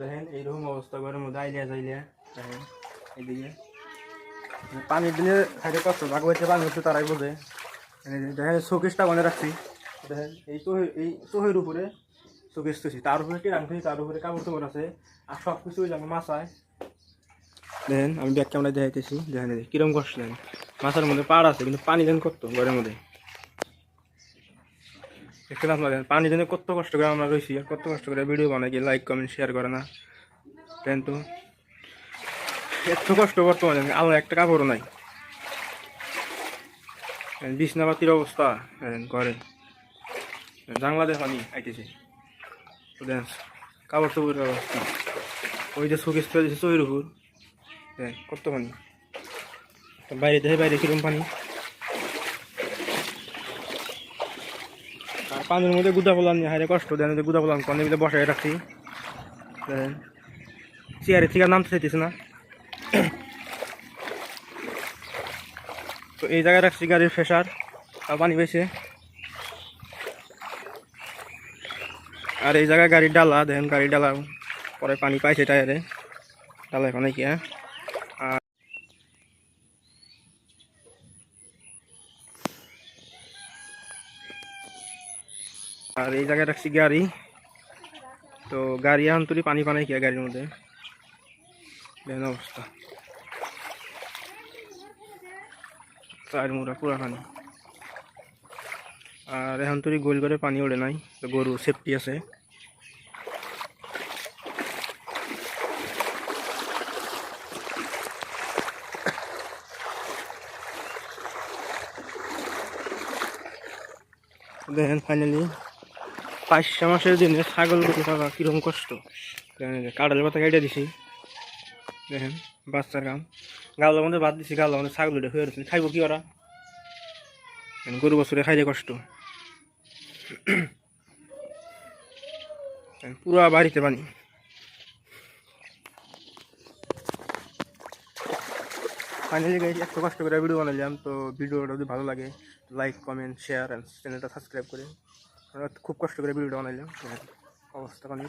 দেখেন, এইরকম অবস্থা ঘরের মধ্যে আইলিয়া যাইলিয়া দেখেন, এইদিকে। পানির দিনে খাইতে কষ্ট ভাগ হয়েছে পানি হচ্ছে তারাই বোঝে। যে দেখেন শোকেসটা মনে রাখছি। দেখেন, এই চোহে এই চোহের উপরে শোকেস তুছি। তার উপরে টিরাং তুছি তার উপরে কাপড় চোপড় আছে, আর সব কিছু ওই মাছায়। দেখেন, আমি ব্যাগ ক্যামেরা দেখাইতেছি। দেখেন কিরম কষ্ট, দেখেন। মাছের মধ্যে পাড় আছে, কিন্তু পানি দেন করতো ঘরের মধ্যে? দেখতে আপনার পানি জন্য কত কষ্ট করে আমরা রয়েছি কত কষ্ট করে ভিডিও বানাই কি লাইক কমেন্ট শেয়ার করে না। তাই তো। এত কষ্ট বর্তমানে আলো একটা কাপড়ও নাই। বিছনাপাতির অবস্থা। ঘরে। জাংলা দিয়ে পানি আইতেছে। কাপড় চোপড়ের অবস্থা ওই যে শোকেস ফেলে দিয়েছে দেখ কত পানি। বাইরে দেখে বাইরে কিরম পানি। পানির মধ্যে গুদা পোলাম নিয়ে হাইরে কষ্ট দেন গুদা পোলাম পানি মিলে বসায় রাখছি। চেয়ারে থেকে নামতে চাইতেছে না। তো এই জায়গায় রাখছি গাড়ির ফেসার আর পানি পেয়েছে আর এই জায়গায় গাড়ির ডালা, দেখেন গাড়ির ডালা, পরে পানি পাইছে টায়ারে। ডালা এখানে কি হ্যাঁ আর আর এই জায়গায় রাখছি গাড়ি। তো গাড়ি এখন তুলি, পানি পানাই কি গাড়ির মধ্যে? দেখেন অবস্থা। চার মুড়া পুরা পানি আর এখন তুই গোল করে পানি ওড়ে নাই গরু সেফটি আছে। দেখেন ফাইনালি পাঁচশো মাসের দিনে ছাগল গরু কীরকম কষ্ট? কাঁঠালের পাতা কেটে দিছি। দেখেন, বাচ্চার কাম গাওয়ার মধ্যে বাদ দিছি গাওয়ার মধ্যে ছাগল হয়ে খাইব কি ওরা? গরু বছরে খাইতে কষ্ট। পুরা বাড়িতে পানি। ফাইনালি গাইছি এত কষ্ট করে ভিডিও বানালাম তো ভিডিওটা যদি ভালো লাগে লাইক কমেন্ট শেয়ার অ্যান্ড চ্যানেলটা সাবস্ক্রাইব করে। খুব কষ্ট করে ভিডিওটা বানাইলাম অবস্থা পানি